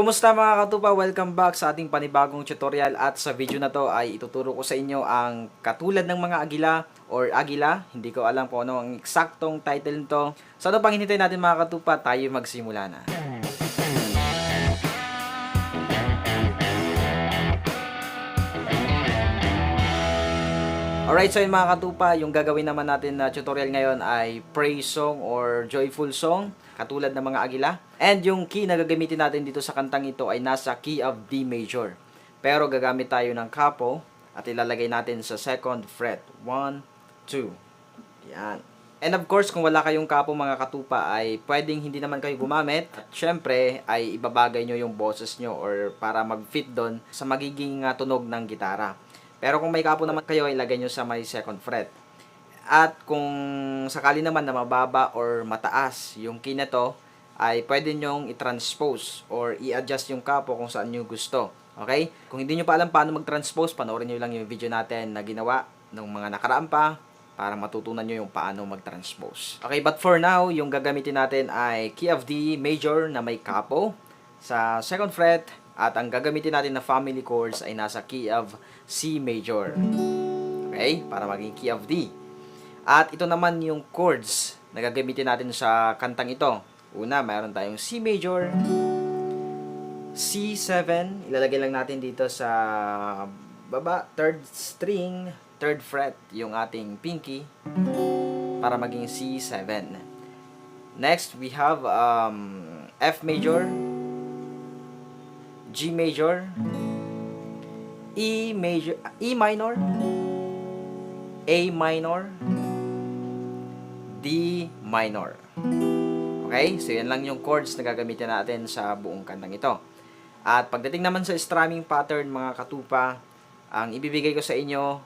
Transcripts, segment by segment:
Kumusta mga katupa? Welcome back sa ating panibagong tutorial at sa video na to ay ituturo ko sa inyo ang katulad ng mga agila or agila. Hindi ko alam kung ano ang eksaktong title nito. So ano pang hinintay natin mga katupa? Tayo magsimula na. Alright, so yun mga katupa, yung gagawin naman natin na tutorial ngayon ay praise song or joyful song, katulad ng mga agila. And yung key na gagamitin natin dito sa kantang ito ay nasa key of D major. Pero gagamit tayo ng capo at ilalagay natin sa second fret. 1, 2. Yan. And of course, kung wala kayong capo mga katupa ay pwedeng hindi naman kayo gumamit. At syempre ay ibabagay nyo yung boses nyo or para mag-fit doon sa magiging uh, tunog ng gitara. Pero kung may kapo naman kayo, ilagay nyo sa may second fret. At kung sakali naman na mababa or mataas yung key na to, ay pwede nyong i-transpose or i-adjust yung kapo kung saan nyo gusto. Okay? Kung hindi nyo pa alam paano mag-transpose, panoorin nyo lang yung video natin na ginawa ng mga nakaraan pa para matutunan nyo yung paano mag-transpose. Okay, but for now, yung gagamitin natin ay key of D major na may kapo sa second fret at ang gagamitin natin na family chords ay nasa key of C major. Okay? Para maging key of D. At ito naman yung chords na gagamitin natin sa kantang ito. Una, mayroon tayong C major, C7, ilalagay lang natin dito sa baba, third string, third fret, yung ating pinky, para maging C7. Next, we have um, F major, G major, E major, E minor, A minor, D minor. Okay? So, yan lang yung chords na gagamitin natin sa buong kantang ito. At pagdating naman sa strumming pattern, mga katupa, ang ibibigay ko sa inyo,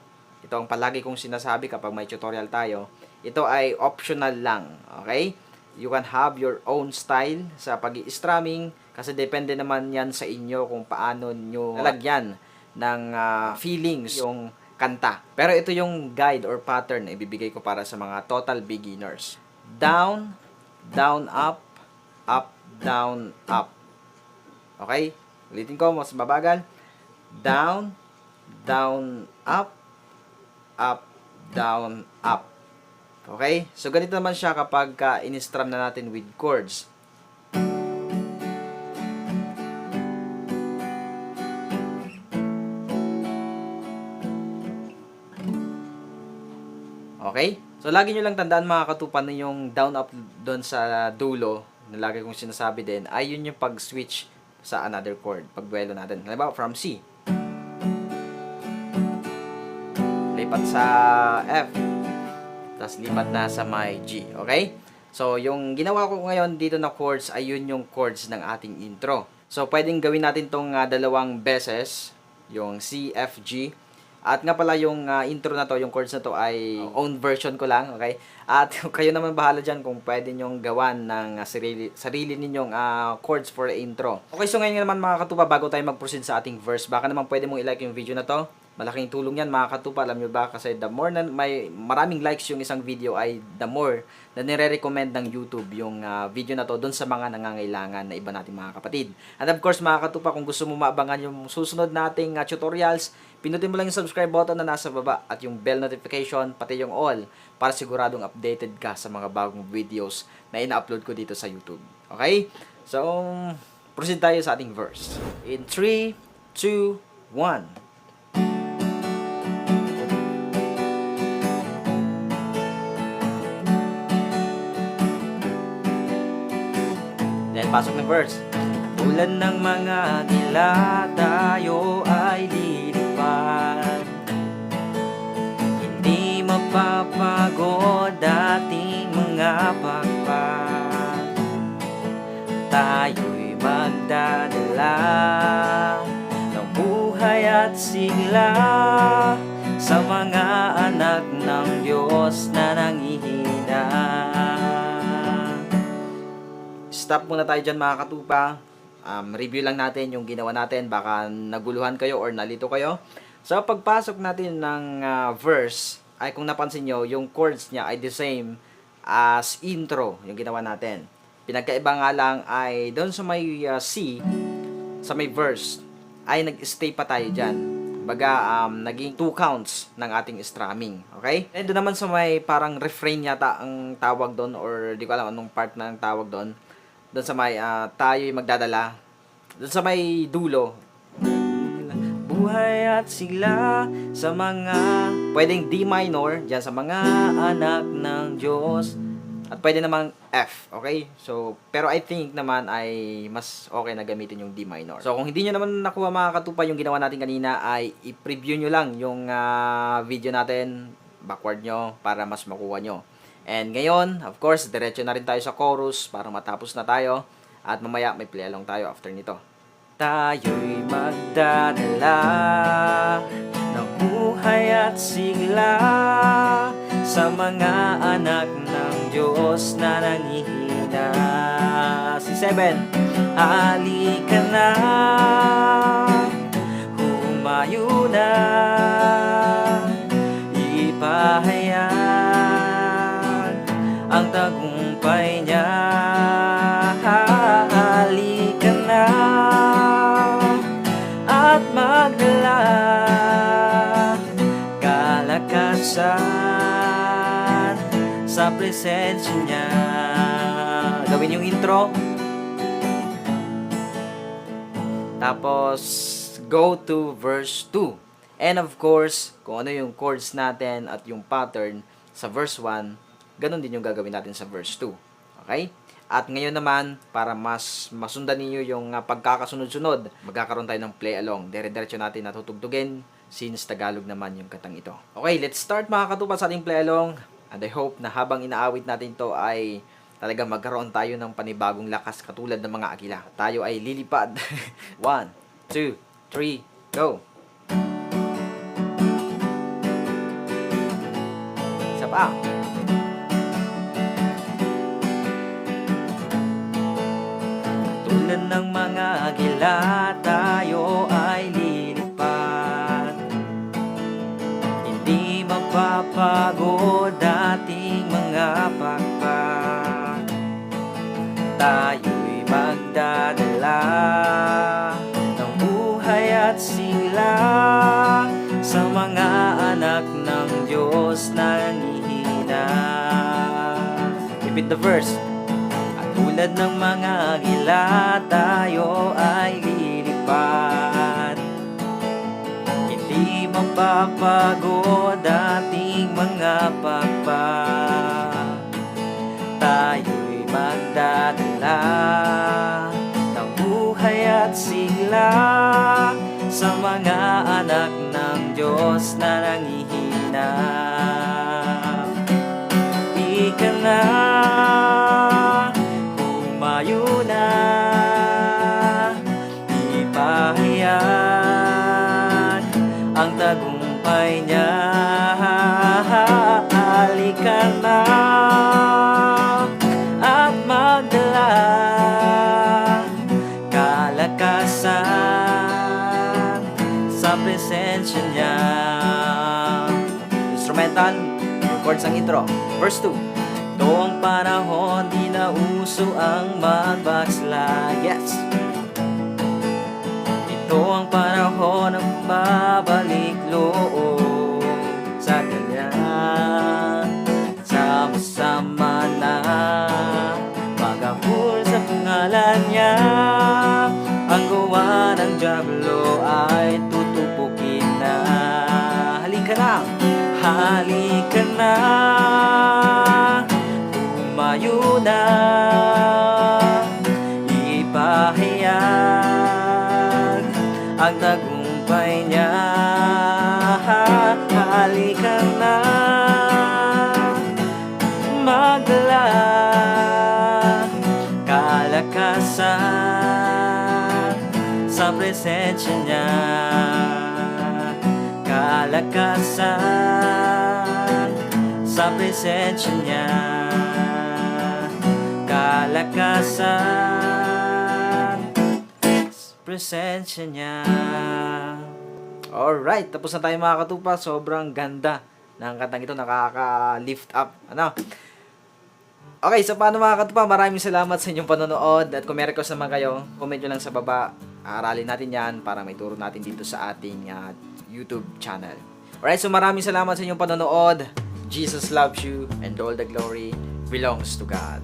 ito ang palagi kong sinasabi kapag may tutorial tayo, ito ay optional lang. Okay? You can have your own style sa pag strumming kasi depende naman yan sa inyo kung paano nyo lalagyan ng ah, feelings yung kanta. Pero ito yung guide or pattern na ibibigay ko para sa mga total beginners. Down, down, up, up, down, up. Okay? Ulitin ko, mas babagal. Down, down, up, up, down, up. Okay? So, ganito naman siya kapag ka in-strum na natin with chords. So, lagi nyo lang tandaan mga katupan na yung down up doon sa dulo, na lagi kong sinasabi din, ay yun yung pag-switch sa another chord, pagbuelo natin. Halimbawa, from C. Lipat sa F. Tapos lipat na sa my G. Okay? So, yung ginawa ko ngayon dito na chords ay yun yung chords ng ating intro. So, pwedeng gawin natin tong ah, dalawang beses, yung C, F, G. At nga pala yung ah, intro na to, yung chords na to ay own version ko lang, okay? At kayo naman bahala dyan kung pwede nyong gawan ng sarili, sarili ninyong ah, chords for intro. Okay, so ngayon naman mga katupa, bago tayo mag-proceed sa ating verse, baka naman pwede mong i-like yung video na to. Malaking tulong yan mga katupa, alam nyo ba? Kasi the more na may maraming likes yung isang video ay the more na nire-recommend ng YouTube yung ah, video na to doon sa mga nangangailangan na iba nating mga kapatid. And of course mga katupa, kung gusto mo maabangan yung susunod nating ah, tutorials, pinutin mo lang yung subscribe button na nasa baba at yung bell notification, pati yung all para siguradong updated ka sa mga bagong videos na ina-upload ko dito sa YouTube. Okay? So, proceed tayo sa ating verse. In 3, 2, 1. Pasok ng verse. Tulad ng mga dila, tayo ay lilipad. Hindi mapapagod ating mga pagpag. Tayo'y magdadala ng buhay at sigla sa mga anak ng Diyos na nangihina. Stop muna tayo dyan mga katupa. Um, review lang natin yung ginawa natin. Baka naguluhan kayo or nalito kayo. So, pagpasok natin ng ah, verse, ay kung napansin nyo, yung chords niya ay the same as intro, yung ginawa natin. Pinagkaiba nga lang ay doon sa may ah, C, sa may verse, ay nag-stay pa tayo dyan. Baga, um, naging two counts ng ating strumming. Okay? And doon naman sa may parang refrain yata ang tawag doon or di ko alam anong part na ang tawag doon. Doon sa may uh, tayo'y magdadala. Doon sa may dulo. Buhay at sigla sa mga pwedeng D minor dyan sa mga anak ng Diyos. At pwede namang F, okay? So, pero I think naman ay mas okay na gamitin yung D minor. So, kung hindi nyo naman nakuha mga katupa yung ginawa natin kanina, ay i-preview nyo lang yung ah, video natin, backward nyo, para mas makuha nyo. And ngayon, of course, diretso na rin tayo sa chorus para matapos na tayo. At mamaya, may play along tayo after nito. Tayo'y magdadala ng buhay at sigla sa mga anak ng Diyos na nangihina. Si Seven, halika na, humayo na, tagumpay niya. Halika na, at magdala kalakasan sa presensya niya. Gawin yung intro. Tapos, go to verse 2. And of course, kung ano yung chords natin at yung pattern sa verse 1, ganun din yung gagawin natin sa verse 2. Okay? At ngayon naman, para mas masundan ninyo yung uh, pagkakasunod-sunod, magkakaroon tayo ng play along. Dire-diretso natin natutugtugin since Tagalog naman yung katang ito. Okay, let's start mga katupa sa ating play along. And I hope na habang inaawit natin to ay talaga magkaroon tayo ng panibagong lakas katulad ng mga agila. Tayo ay lilipad. One, two, three, go! Isa pa. Mga agila, tayo ay lilipad Hindi mapapagod ating mga pakpak. Tayo'y magdadala ng buhay at sigla Sa mga anak ng Diyos na nangihina Repeat the verse tulad ng mga agila, tayo ay lilipad. Hindi mapapagod ating mga pakpak. Tayo'y magdadala ng buhay at sigla sa mga anak ng Diyos na nangihina. Ika na, tagumpay niya. Halika na, at magdala kalakasan sa presensya niya. Instrumental, yung chords ang intro. Verse 2. Ito ang panahon, di na uso ang magbackslide. Yes! Ito ang panahon ng babalik pangalan niya. Ang gawa ng Diablo ay tutupukin na. Halika na! Halika na! Humayo na! Ipahayag ang tagumpay niya. Halika presensya niya kalakasan sa presensya niya kalakasan sa presensya niya Alright, tapos na tayo mga katupa. Sobrang ganda ng kantang ito. Nakaka-lift up. Ano? Okay, so paano mga katupa, maraming salamat sa inyong panonood at kung may request naman kayo, comment nyo lang sa baba. Aralin natin yan para may turo natin dito sa ating ah, YouTube channel. Alright, so maraming salamat sa inyong panonood. Jesus loves you and all the glory belongs to God.